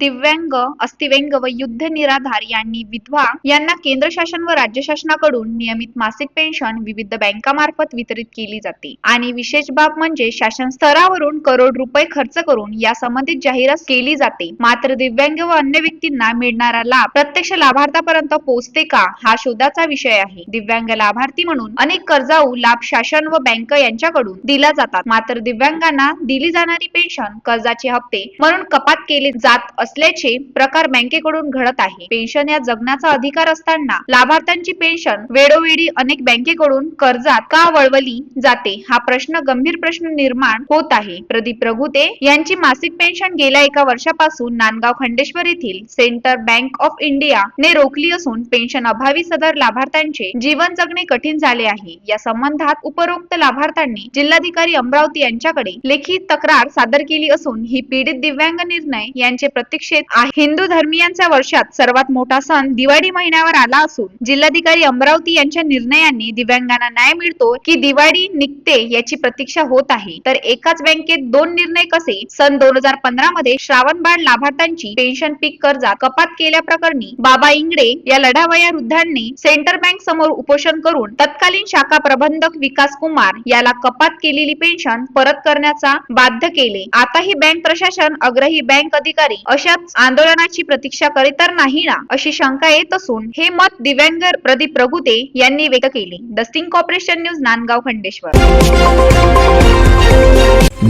दिव्यांग अस्थिव्यंग व युद्ध निराधार यांनी विधवा यांना केंद्र शासन व राज्य शासनाकडून नियमित मासिक पेन्शन विविध बँकामार्फत वितरित केली जाते. आणि विशेष बाब म्हणजे शासन स्तरावरून करोड रुपये खर्च करून या संबंधित जाहिरात केली जाते. मात्र दिव्यांग व अन्य व्यक्तींना मिळणारा लाभ प्रत्यक्ष लाभार्थ्यापर्यंत पोहोचते का हा शोधाचा विषय आहे. दिव्यांग लाभार्थी म्हणून अनेक कर्जाऊ लाभ शासन व बँक यांच्याकडून दिला जातात. मात्र दिव्यांगांना दिली जाणारी पेन्शन कर्जाचे हप्ते म्हणून कपात केले जात असल्याचे प्रकार बँकेकडून घडत आहे. पेन्शन या जगण्याचा अधिकार असताना लाभार्थ्यांची पेन्शन वेळोवेळी अनेक बँकेकडून कर्जात का वळवली जाते? हा प्रश्न गंभीर प्रश्न निर्माण होत आहे. प्रदीप रघुते यांची मासिक पेन्शन गेल्या एका वर्षापासून नांदगाव खंडेश्वर येथील सेंटर बँक ऑफ इंडिया ने रोखली असून पेन्शन अभावी सदर लाभार्थ्यांचे जीवन जगणे कठीण झाले आहे. या संबंधात उपरोक्त लाभार्थ्यांनी जिल्हाधिकारी अमरावती यांच्याकडे लेखी तक्रार सादर केली असून ही पीडित दिव्यांग निर्णय यांचे प्रत्येक आहे. हिंदू धर्मियांच्या वर्षात सर्वात मोठा सण दिवाळी महिन्यावर आला असून जिल्हाधिकारी अमरावती यांच्या निर्णयाने दिव्यांगांना न्याय मिळतो की दिवाळी निघते याची प्रतीक्षा होत आहे. तर एकाच बँकेत दोन निर्णय कसे? सन दोन हजार पंधरा मध्ये श्रावणबाळ लाभार्थ्यांची पेन्शन पीक कर्जात कपात केल्याप्रकरणी बाबा इंगडे या लढावया वृद्धांनी सेंटर बँक समोर उपोषण करून तत्कालीन शाखा प्रबंधक विकास कुमार याला कपात केलेली पेन्शन परत करण्याचा बाध्य केले. आता ही बँक प्रशासन अग्रही बँक अधिकारी भविष्यात आंदोलनाची प्रतीक्षा करीत तर नाही ना अशी शंका येत असून हे मत दिव्यांगर प्रदीप प्रभुते यांनी व्यक्त केले. The sting corporation news Nandgaon Khandeshwar.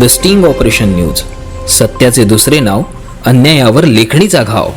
The sting operation news सत्याचे दुसरे नाव अन्यायावर लेखणीचा घाव.